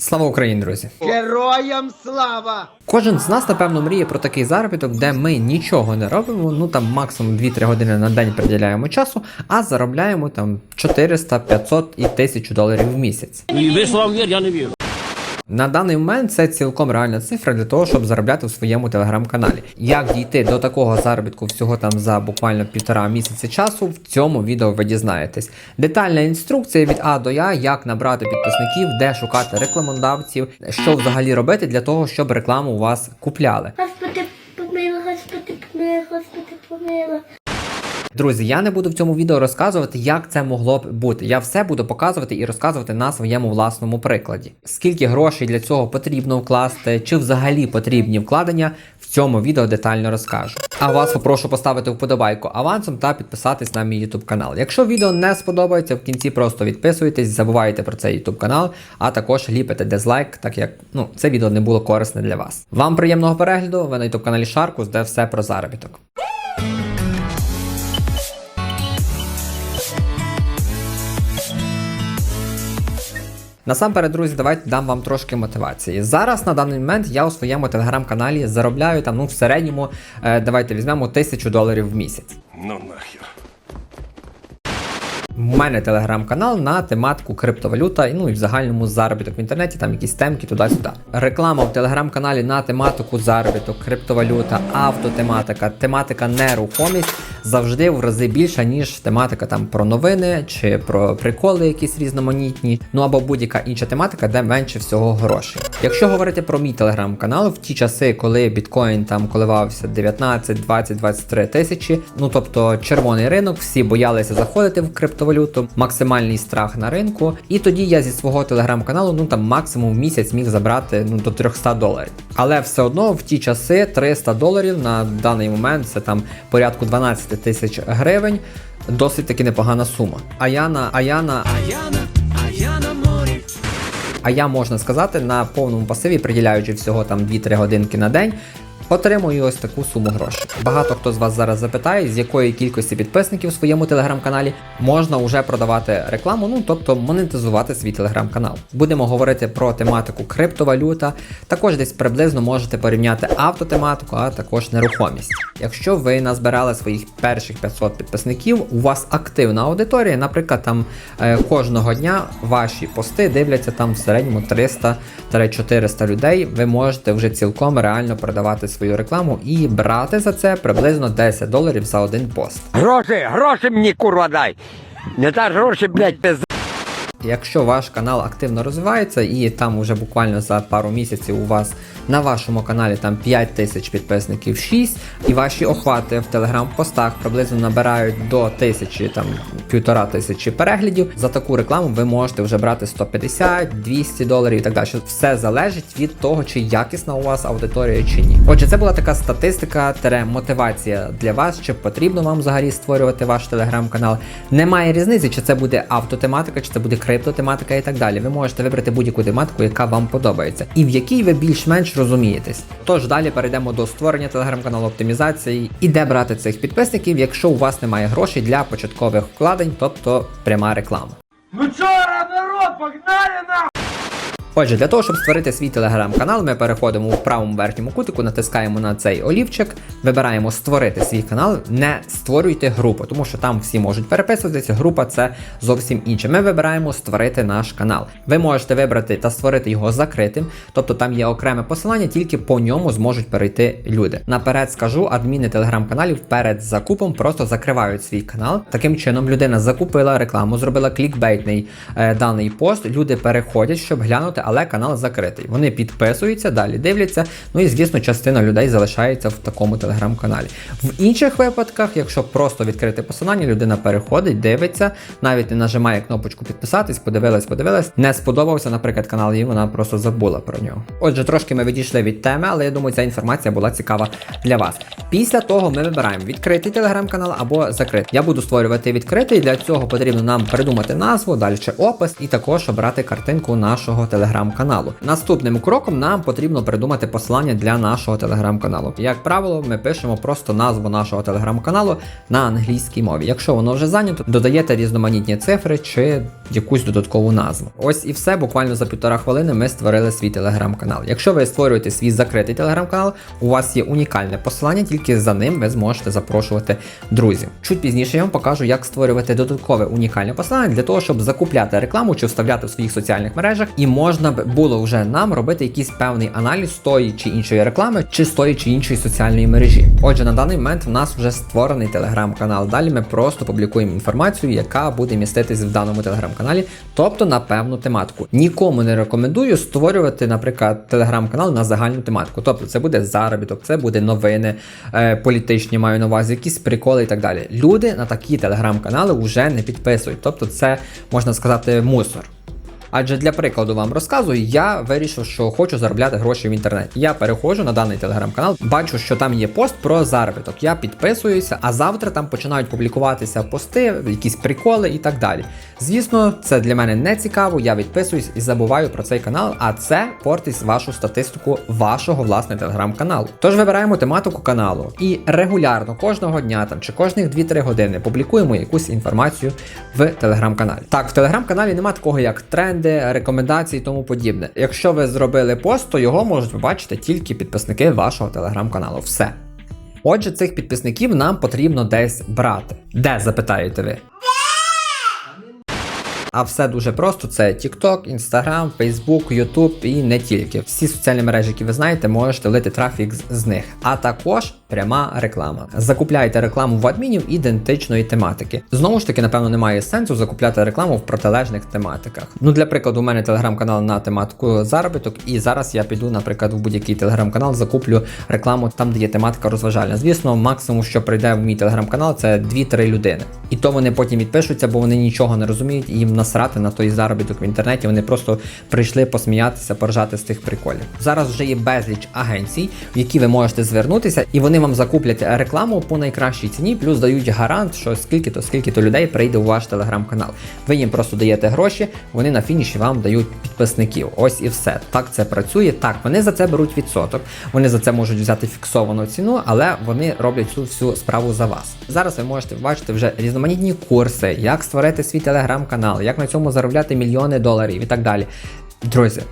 Слава Україні, друзі! Героям слава! Кожен з нас, напевно, мріє про такий заробіток, де ми нічого не робимо, ну там максимум 2-3 години на день приділяємо часу, а заробляємо там 400, 500 і 1000 доларів в місяць. І ви словам вір, я не вірю. На даний момент це цілком реальна цифра для того, щоб заробляти в своєму телеграм-каналі. Як дійти до такого заробітку всього там за буквально півтора місяця часу, в цьому відео ви дізнаєтесь. Детальна інструкція від А до Я, як набрати підписників, де шукати рекламодавців, що взагалі робити для того, щоб рекламу у вас купляли. Господи, помилуй, Господи, помилуй, Господи, помилуй. Друзі, я не буду в цьому відео розказувати, як це могло б бути. Я все буду показувати і розказувати на своєму власному прикладі. Скільки грошей для цього потрібно вкласти, чи взагалі потрібні вкладення, в цьому відео детально розкажу. А вас попрошу поставити вподобайку авансом та підписатись на мій YouTube канал. Якщо відео не сподобається, в кінці просто відписуйтесь, забувайте про цей YouTube канал, а також ліпите дизлайк, так як ну це відео не було корисне для вас. Вам приємного перегляду. Ви на YouTube каналі Шаркус, де все про заробіток. Насамперед, друзі, давайте дам вам трошки мотивації. Зараз на даний момент я у своєму телеграм-каналі заробляю там, ну, в середньому, е, давайте візьмемо тисячу доларів в місяць. Ну нахер. У мене телеграм-канал на тематику криптовалюта, ну і в загальному заробіток в інтернеті, там якісь темки туди-сюди. Реклама в телеграм-каналі на тематику заробіток, криптовалюта, автотематика, тематика нерухомість завжди в рази більша, ніж тематика там про новини чи про приколи якісь різноманітні, ну або будь-яка інша тематика, де менше всього грошей. Якщо говорити про мій телеграм-канал, в ті часи, коли біткоін там коливався 19, 20, 23 тисячі, ну тобто червоний ринок, всі боялися заходити в криптовалюту, максимальний страх на ринку. І тоді я зі свого телеграм-каналу, ну там максимум в місяць міг забрати ну до 300 доларів. Але все одно в ті часи 300 доларів на даний момент це там порядку 12 тисяч гривень. Досить таки непогана сума. Аяна, Аяна, Аяна, Аяна морі. а я можна сказати на повному пасиві, приділяючи всього там 2-3 годинки на день. Отримую ось таку суму грошей. Багато хто з вас зараз запитає, з якої кількості підписників у своєму телеграм-каналі можна вже продавати рекламу, ну тобто монетизувати свій телеграм-канал. Будемо говорити про тематику криптовалюта. Також десь приблизно можете порівняти автотематику, а також нерухомість. Якщо ви назбирали своїх перших 500 підписників, у вас активна аудиторія, наприклад, там е, кожного дня ваші пости дивляться там в середньому 300-400 людей. Ви можете вже цілком реально продавати свою рекламу і брати за це приблизно 10 доларів за один пост. Гроші, гроші мені курва дай! Не та гроші, блядь, пизда. Якщо ваш канал активно розвивається і там уже буквально за пару місяців у вас на вашому каналі там 5 тисяч підписників 6, і ваші охвати в телеграм-постах приблизно набирають до тисячі, там півтора тисячі переглядів, за таку рекламу ви можете вже брати 150, 200 доларів і так далі. Все залежить від того, чи якісна у вас аудиторія чи ні. Отже, це була така статистика, тере мотивація для вас, чи потрібно вам взагалі створювати ваш телеграм-канал. Немає різниці, чи це буде автотематика, чи це буде криптотематика і так далі. Ви можете вибрати будь-яку тематику, яка вам подобається, і в якій ви більш-менш розумієтесь. Тож далі перейдемо до створення телеграм-каналу оптимізації і де брати цих підписників, якщо у вас немає грошей для початкових вкладень, тобто пряма реклама. Ну чора народ, погнали нахуй! Отже, для того, щоб створити свій телеграм-канал, ми переходимо у правому верхньому кутику, натискаємо на цей олівчик, вибираємо створити свій канал, не створюйте групу, тому що там всі можуть переписуватися. Група це зовсім інше. Ми вибираємо створити наш канал. Ви можете вибрати та створити його закритим, тобто там є окреме посилання, тільки по ньому зможуть перейти люди. Наперед скажу, адміни телеграм-каналів перед закупом просто закривають свій канал. Таким чином, людина закупила рекламу, зробила клікбейтний е, даний пост. Люди переходять, щоб глянути, але канал закритий. Вони підписуються, далі дивляться. Ну і звісно, частина людей залишається в такому телеграм-каналі. В інших випадках, якщо просто відкрити посилання, людина переходить, дивиться, навіть не нажимає кнопочку підписатись, подивилась, подивилась. Не сподобався, наприклад, канал, і вона просто забула про нього. Отже, трошки ми відійшли від теми, але я думаю, ця інформація була цікава для вас. Після того ми вибираємо відкритий телеграм-канал або закритий. Я буду створювати відкритий. Для цього потрібно нам придумати назву, далі опис і також обрати картинку нашого телеграм-каналу. Наступним кроком нам потрібно придумати посилання для нашого телеграм-каналу. Як правило, ми пишемо просто назву нашого телеграм-каналу на англійській мові. Якщо воно вже зайнято, додаєте різноманітні цифри чи якусь додаткову назву. Ось і все. Буквально за півтора хвилини ми створили свій телеграм-канал. Якщо ви створюєте свій закритий телеграм-канал, у вас є унікальне посилання, тільки за ним ви зможете запрошувати друзів. Чуть пізніше я вам покажу, як створювати додаткове унікальне посилання для того, щоб закупляти рекламу чи вставляти в своїх соціальних мережах, і можна б було вже нам робити якийсь певний аналіз тої чи іншої реклами, чи з тої чи іншої соціальної мережі. Отже, на даний момент в нас вже створений телеграм-канал. Далі ми просто публікуємо інформацію, яка буде міститись в даному телеграм-каналі, тобто на певну тематику. Нікому не рекомендую створювати, наприклад, телеграм-канал на загальну тематику. Тобто це буде заробіток, це буде новини е, політичні, маю на увазі, якісь приколи і так далі. Люди на такі телеграм-канали вже не підписують. Тобто, це можна сказати мусор. Адже для прикладу вам розказую, я вирішив, що хочу заробляти гроші в інтернеті. Я переходжу на даний телеграм-канал, бачу, що там є пост про заробіток. Я підписуюся, а завтра там починають публікуватися пости, якісь приколи і так далі. Звісно, це для мене не цікаво. Я відписуюсь і забуваю про цей канал, а це портить вашу статистику вашого власне телеграм-каналу. Тож вибираємо тематику каналу і регулярно кожного дня там чи кожних 2-3 години публікуємо якусь інформацію в телеграм-каналі. Так, в телеграм-каналі немає такого, як тренди, рекомендації і тому подібне. Якщо ви зробили пост, то його можуть побачити тільки підписники вашого телеграм-каналу. Все. Отже, цих підписників нам потрібно десь брати. Де запитаєте ви? А все дуже просто: це TikTok, Instagram, Facebook, YouTube і не тільки. Всі соціальні мережі, які ви знаєте, можете влити трафік з- них. А також пряма реклама. Закупляйте рекламу в адмінів ідентичної тематики. Знову ж таки, напевно, немає сенсу закупляти рекламу в протилежних тематиках. Ну, для прикладу, у мене телеграм-канал на тематику заробіток, і зараз я піду, наприклад, в будь-який телеграм-канал, закуплю рекламу там, де є тематика розважальна. Звісно, максимум, що прийде в мій телеграм-канал, це 2-3 людини. І то вони потім відпишуться, бо вони нічого не розуміють, і їм насрати на той заробіток в інтернеті. Вони просто прийшли посміятися, поржати з тих приколів. Зараз вже є безліч агенцій, в які ви можете звернутися, і вам закуплять рекламу по найкращій ціні, плюс дають гарант, що скільки-то, скільки-то людей прийде у ваш телеграм-канал. Ви їм просто даєте гроші, вони на фініші вам дають підписників. Ось і все. Так це працює. Так, вони за це беруть відсоток, вони за це можуть взяти фіксовану ціну, але вони роблять цю всю справу за вас. Зараз ви можете бачити вже різноманітні курси, як створити свій телеграм-канал, як на цьому заробляти мільйони доларів і так далі. Друзі,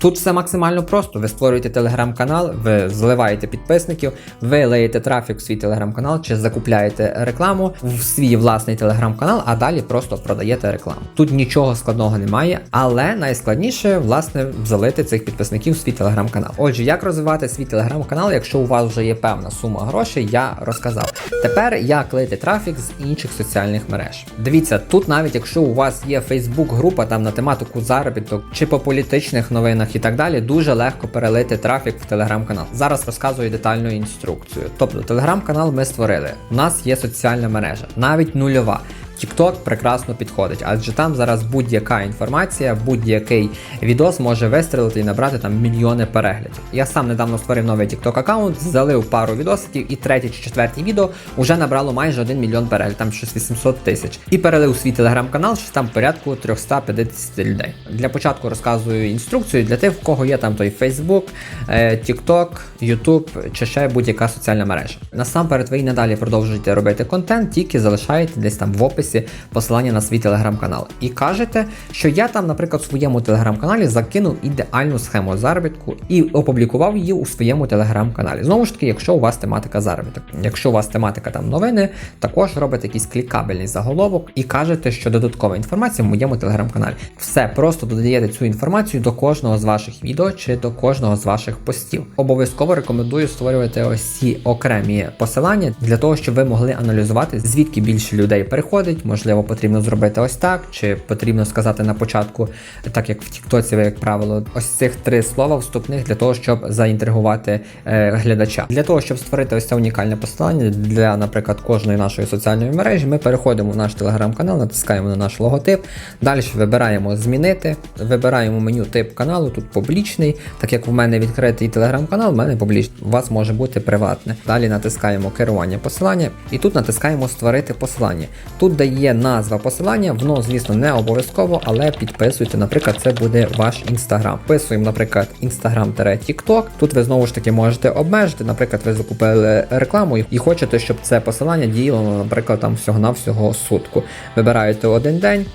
Тут все максимально просто. Ви створюєте телеграм-канал, ви зливаєте підписників, ви леєте трафік в свій телеграм-канал чи закупляєте рекламу в свій власний телеграм-канал, а далі просто продаєте рекламу. Тут нічого складного немає, але найскладніше власне залити цих підписників в свій телеграм-канал. Отже, як розвивати свій телеграм-канал, якщо у вас вже є певна сума грошей, я розказав. Тепер як лити трафік з інших соціальних мереж. Дивіться, тут навіть якщо у вас є Facebook група там на тематику заробіток чи по політичних новинах і так далі, дуже легко перелити трафік в телеграм-канал. Зараз розказую детальну інструкцію. Тобто, телеграм-канал ми створили. У нас є соціальна мережа, навіть нульова. TikTok прекрасно підходить, адже там зараз будь-яка інформація, будь-який відос може вистрілити і набрати там мільйони переглядів. Я сам недавно створив новий TikTok аккаунт, залив пару відосиків, і третє чи четверте відео вже набрало майже 1 мільйон переглядів, там щось 800 тисяч. І перелив свій телеграм-канал, що там порядку 350 людей. Для початку розказую інструкцію для тих, в кого є там той Facebook, е, TikTok, YouTube чи ще будь-яка соціальна мережа. Насамперед, ви і надалі продовжуєте робити контент, тільки залишаєте десь там в описі посилання на свій телеграм-канал. І кажете, що я там, наприклад, в своєму телеграм-каналі закинув ідеальну схему заробітку і опублікував її у своєму телеграм-каналі. Знову ж таки, якщо у вас тематика заробіток. Якщо у вас тематика там новини, також робите якийсь клікабельний заголовок і кажете, що додаткова інформація в моєму телеграм-каналі. Все, просто додаєте цю інформацію до кожного з ваших відео чи до кожного з ваших постів. Обов'язково рекомендую створювати ось ці окремі посилання для того, щоб ви могли аналізувати, звідки більше людей переходить. Можливо, потрібно зробити ось так, чи потрібно сказати на початку, так як в Тіктоці, ви, як правило, ось цих три слова вступних для того, щоб заінтригувати е, глядача. Для того, щоб створити ось це унікальне посилання для, наприклад, кожної нашої соціальної мережі, ми переходимо в наш телеграм-канал, натискаємо на наш логотип. Далі вибираємо змінити, вибираємо меню тип каналу, тут публічний. Так як в мене відкритий телеграм-канал, в мене публічний, у вас може бути приватне. Далі натискаємо керування посилання і тут натискаємо створити посилання. Тут де є назва посилання, воно, звісно, не обов'язково, але підписуйте, наприклад, це буде ваш інстаграм. Вписуємо, наприклад, інстаграм-тікток. Тут ви знову ж таки можете обмежити. Наприклад, ви закупили рекламу і хочете, щоб це посилання діяло, наприклад, там всього-навсього сутку. Вибираєте один день.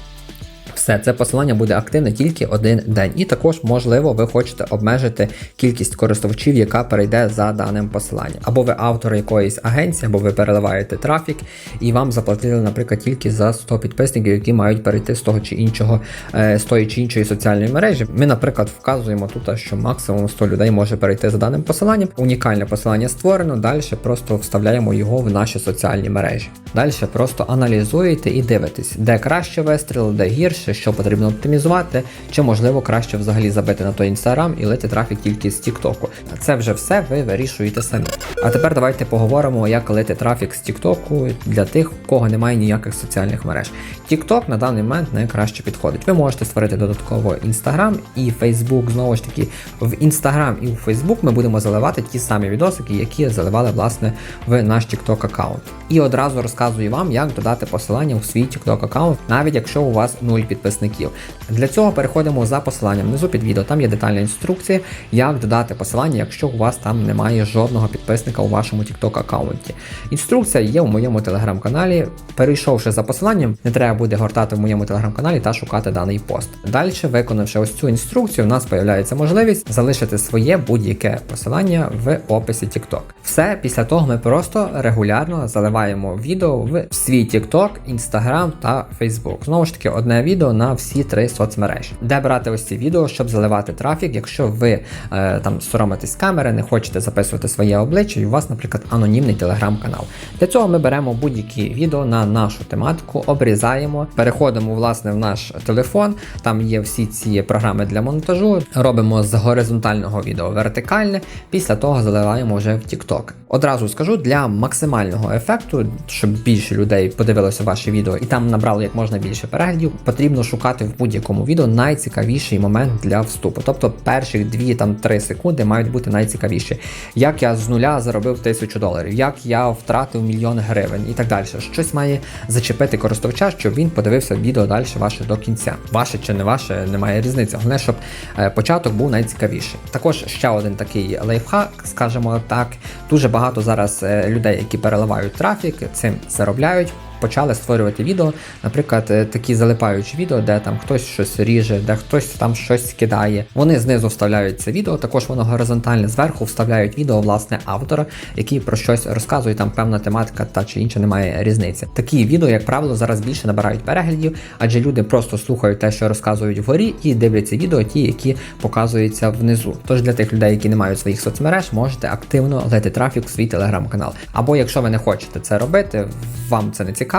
Все, це посилання буде активне тільки один день. І також, можливо, ви хочете обмежити кількість користувачів, яка перейде за даним посиланням. Або ви автор якоїсь агенції, або ви переливаєте трафік, і вам заплатили, наприклад, тільки за 100 підписників, які мають перейти з того чи іншого, е, з тої чи іншої соціальної мережі. Ми, наприклад, вказуємо тут, що максимум 100 людей може перейти за даним посиланням. Унікальне посилання створено. Далі просто вставляємо його в наші соціальні мережі. Далі просто аналізуєте і дивитесь, де краще вистріл, де гірше, що потрібно оптимізувати, чи можливо краще взагалі забити на той інстаграм і лити трафік тільки з Тіктоку. Це вже все ви вирішуєте самі. А тепер давайте поговоримо, як лити трафік з Тіктоку для тих, у кого немає ніяких соціальних мереж. Тікток на даний момент найкраще підходить. Ви можете створити додатково Інстаграм і Фейсбук. Знову ж таки, в Інстаграм і в Фейсбук ми будемо заливати ті самі відосики, які заливали власне в наш TikTok аккаунт. І одразу розказую вам, як додати посилання у свій TikTok аккаунт, навіть якщо у вас 0 підписників. Для цього переходимо за посиланням внизу під відео. Там є детальна інструкція, як додати посилання, якщо у вас там немає жодного підписника у вашому TikTok аккаунті. Інструкція є у моєму телеграм-каналі. Перейшовши за посиланням, не треба буде гортати в моєму телеграм-каналі та шукати даний пост. Далі, виконавши ось цю інструкцію, у нас з'являється можливість залишити своє будь-яке посилання в описі TikTok. Все після того ми просто регулярно заливаємо відео в свій TikTok, Instagram та Facebook. Знову ж таки, одне відео на всі три соцмережі. Де брати ось ці відео, щоб заливати трафік, якщо ви е, там соромитесь камери, не хочете записувати своє обличчя, у вас, наприклад, анонімний телеграм-канал. Для цього ми беремо будь-які відео на нашу тематику, обрізаємо, переходимо власне в наш телефон. Там є всі ці програми для монтажу. Робимо з горизонтального відео вертикальне. Після того заливаємо вже в TikTok. Одразу скажу для максимального ефекту, щоб більше людей подивилося ваші відео і там набрало як можна більше переглядів, потрібно шукати в будь-якому відео найцікавіший момент для вступу. Тобто перших 2-3 секунди мають бути найцікавіші. Як я з нуля заробив тисячу доларів, як я втратив мільйон гривень і так далі. Щось має зачепити користувача, щоб він подивився відео далі ваше до кінця. Ваше чи не ваше, немає різниці. Головне, щоб е, початок був найцікавіший. Також ще один такий лайфхак, скажімо так. Дуже багато зараз е, людей, які переливають трафік, цим заробляють. Почали створювати відео, наприклад, е, такі залипаючі відео, де там хтось щось ріже, де хтось там щось кидає. Вони знизу вставляють це відео, також воно горизонтальне зверху вставляють відео власне автора, який про щось розказує, там певна тематика та чи інша немає різниці. Такі відео, як правило, зараз більше набирають переглядів, адже люди просто слухають те, що розказують вгорі, і дивляться відео, ті, які показуються внизу. Тож для тих людей, які не мають своїх соцмереж, можете активно лити трафік в свій телеграм-канал. Або якщо ви не хочете це робити, вам це не цікаво,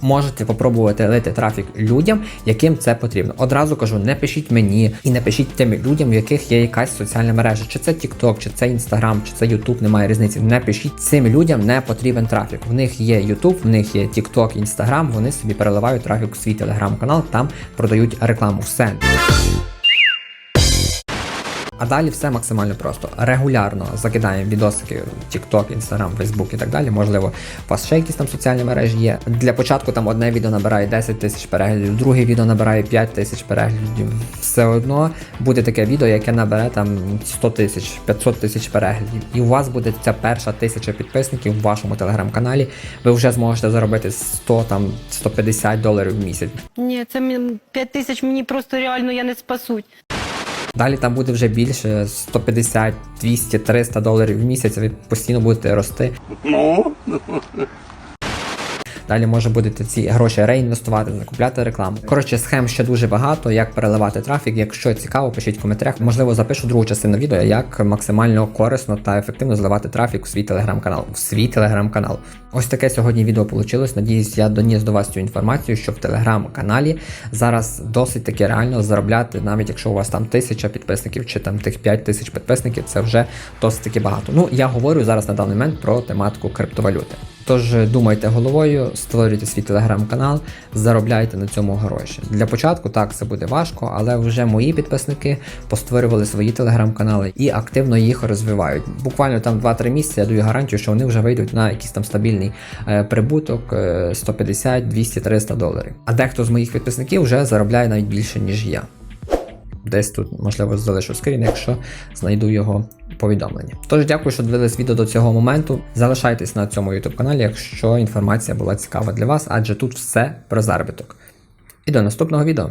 можете попробувати лити трафік людям, яким це потрібно. Одразу кажу, не пишіть мені і не пишіть тим людям, в яких є якась соціальна мережа, чи це TikTok, чи це Instagram, чи це YouTube, немає різниці. Не пишіть цим людям не потрібен трафік. В них є YouTube, в них є TikTok, Instagram, вони собі переливають трафік у свій телеграм-канал, там продають рекламу. Все. А далі все максимально просто. Регулярно закидаємо відосики в TikTok, Instagram, Facebook і так далі. Можливо, у вас ще якісь там соціальні мережі є. Для початку там одне відео набирає 10 тисяч переглядів, друге відео набирає 5 тисяч переглядів. Все одно буде таке відео, яке набере там 100 тисяч, 500 тисяч переглядів. І у вас буде ця перша тисяча підписників в вашому телеграм-каналі. Ви вже зможете заробити 100 там 150 доларів в місяць. Ні, це мені- 5 тисяч мені просто реально я не спасуть. Далі там буде вже більше 150, 200, 300 доларів в місяць. Ви постійно будете рости. Далі може будете ці гроші реінвестувати, закупляти рекламу. Коротше, схем ще дуже багато, як переливати трафік. Якщо цікаво, пишіть в коментарях. Можливо, запишу другу частину відео, як максимально корисно та ефективно заливати трафік у свій телеграм-канал. В свій телеграм-канал. Ось таке сьогодні відео вийшло. Надіюсь, я доніс до вас цю інформацію, що в телеграм-каналі зараз досить таки реально заробляти, навіть якщо у вас там тисяча підписників чи там тих 5 тисяч підписників, це вже досить таки багато. Ну я говорю зараз на даний момент про тематику криптовалюти. Тож думайте головою, створюйте свій телеграм-канал, заробляйте на цьому гроші. Для початку так це буде важко, але вже мої підписники постворювали свої телеграм-канали і активно їх розвивають. Буквально там 2-3 місяці я даю гарантію, що вони вже вийдуть на якийсь там стабільний е, прибуток е, 150, 200, 300 доларів. А дехто з моїх підписників вже заробляє навіть більше, ніж я. Десь тут, можливо, залишу скрін, якщо знайду його повідомлення. Тож дякую, що дивились відео до цього моменту. Залишайтесь на цьому YouTube каналі, якщо інформація була цікава для вас, адже тут все про заробіток. І до наступного відео.